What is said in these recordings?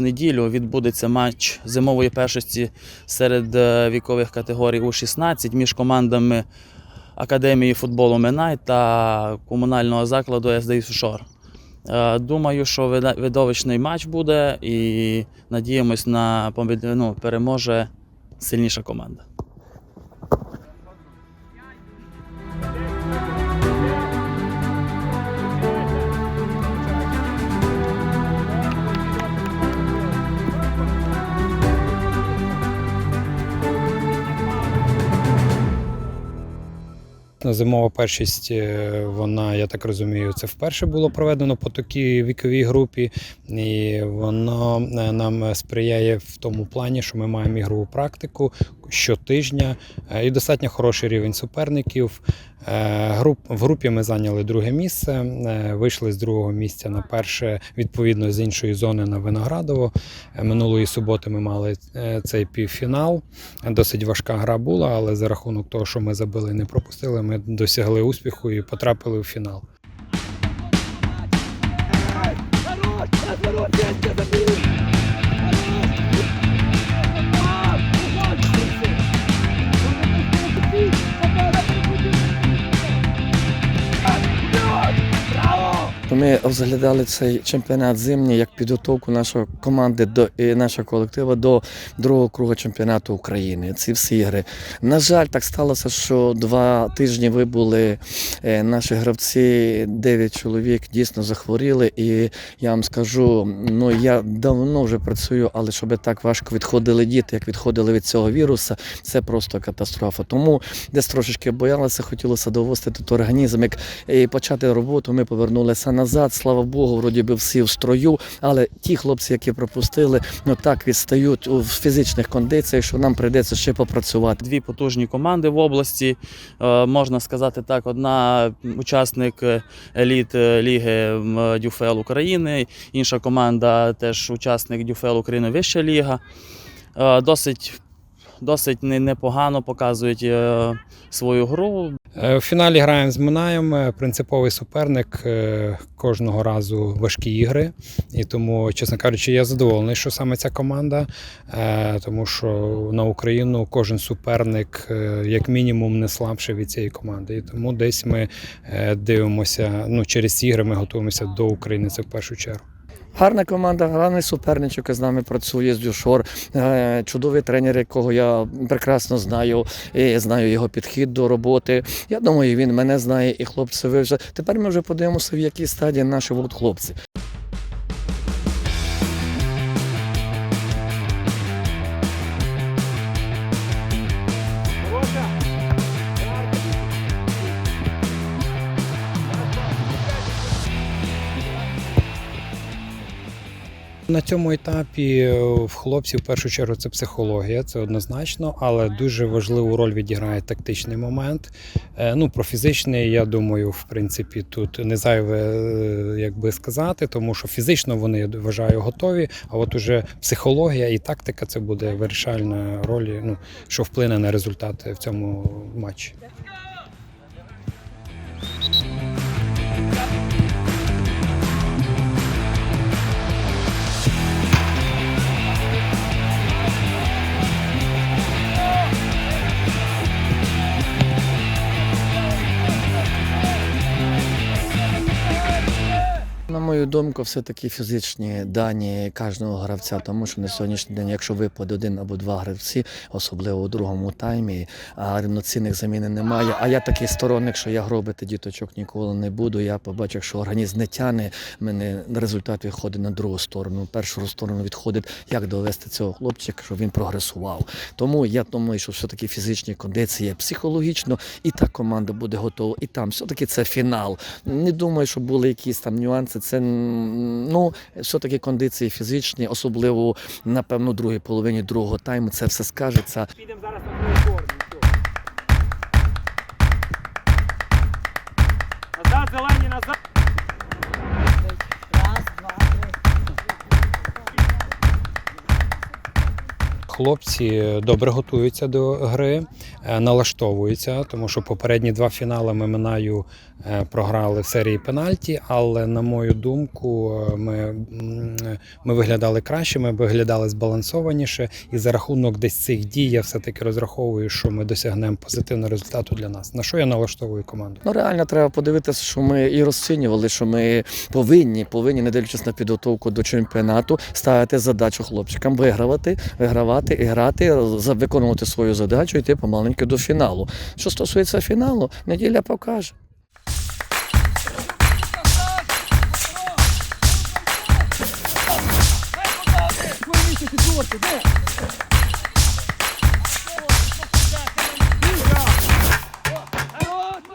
неділю відбудеться матч зимової першості серед е, вікових категорій У-16 між командами Академії футболу Минай та комунального закладу СДІ Сушор. Е, Думаю, що видовищний матч буде і надіємось на ну, переможе сильніша команда. Зимова першість, е, вона, я так розумію, це вперше було проведено по такій віковій групі, і воно е, нам сприяє в тому плані, що ми маємо ігрову практику щотижня е, і достатньо хороший рівень суперників. Е, в групі ми зайняли друге місце, е, вийшли з другого місця на перше, відповідно з іншої зони на Виноградово. Минулої суботи ми мали цей півфінал. Досить важка гра була, але за рахунок того, що ми забили і не пропустили, ми досягли успіху і потрапили в фінал. Ми розглядали цей чемпіонат зимній як підготовку нашої команди до і нашого колективу до другого кругу чемпіонату України. Ці всі ігри. На жаль, так сталося, що два тижні вибули е, наші гравці, дев'ять чоловік дійсно захворіли. І я вам скажу, ну я давно вже працюю, але щоб так важко відходили діти, як відходили від цього віруса, це просто катастрофа. Тому десь трошечки боялися, хотілося довести тут організм, як і почати роботу. Ми повернулися назад. Слава Богу, вроді би всі в строю. Але ті хлопці, які пропустили, ну так відстають у фізичних кондиціях, що нам прийдеться ще попрацювати. Дві потужні команди в області. Е, Можна сказати так, одна учасник е, еліт е, Ліги Дюфел України, інша команда теж учасник Дюфел України Вища ліга. Досить, досить не- непогано показують е, свою гру. Е, В фіналі граємо з Минаєм. е, Принциповий суперник кожного разу важкі ігри. І тому, чесно кажучи, я задоволений, що саме ця команда, тому що на Україну кожен суперник, як мінімум, не слабший від цієї команди. І тому десь ми дивимося. Ну, через ці ігри ми готуємося до України. Це в першу чергу. Гарна команда, гарний суперничок з нами працює з Дюшор. Е, Чудовий тренер, якого я прекрасно знаю, і знаю його підхід до роботи. Я думаю, він мене знає, і хлопці ви вже. Тепер ми вже подивимося, в якій стадії наші будуть хлопці. На цьому етапі е, в хлопців в першу чергу це психологія, це однозначно, але дуже важливу роль відіграє тактичний момент. Е, Ну, про фізичний, я думаю, в принципі, тут не зайве е, якби сказати, тому що фізично вони я вважаю готові. А от уже психологія і тактика це буде вирішальна роль, ну що вплине на результати в цьому матчі. Мою думку, все-таки фізичні дані кожного гравця, тому що на сьогоднішній день, якщо випаде один або два гравці, особливо у другому таймі, а рівноцінних замін немає. А я такий сторонник, що я гробити діточок ніколи не буду. Я побачив, що організм не тяне, мене результат виходить на другу сторону. Першу сторону відходить, як довести цього хлопчика, щоб він прогресував. Тому я думаю, що все-таки фізичні кондиції психологічно, і та команда буде готова, і там все-таки це фінал. Не думаю, що були якісь там нюанси. Це ну все-таки кондиції фізичні, особливо напевно, другій половині другого тайму. Це все скажеться. Підемо зараз на Хлопці добре готуються до гри, е, налаштовуються, тому що попередні два фінали ми минаю е, програли в серії пенальті. Але на мою думку, ми, ми виглядали краще, ми виглядали збалансованіше, і за рахунок десь цих дій я все-таки розраховую, що ми досягнемо позитивного результату для нас. На що я налаштовую команду? Ну реально треба подивитися, що ми і розцінювали, що ми повинні, повинні, не дивлячись на підготовку до чемпіонату, ставити задачу хлопчикам вигравати, вигравати і грати, виконувати свою задачу, йти помаленьку до фіналу. Що стосується фіналу, неділя покаже.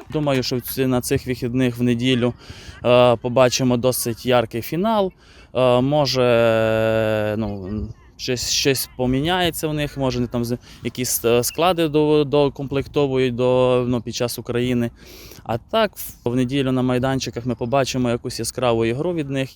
Думаю, що на цих вихідних в неділю е, побачимо досить яркий фінал. Е, може, ну, щось, щось поміняється в них, може вони там якісь е, склади до, докомплектовують до, ну, під час України. А так, в неділю на майданчиках ми побачимо якусь яскраву ігру від них.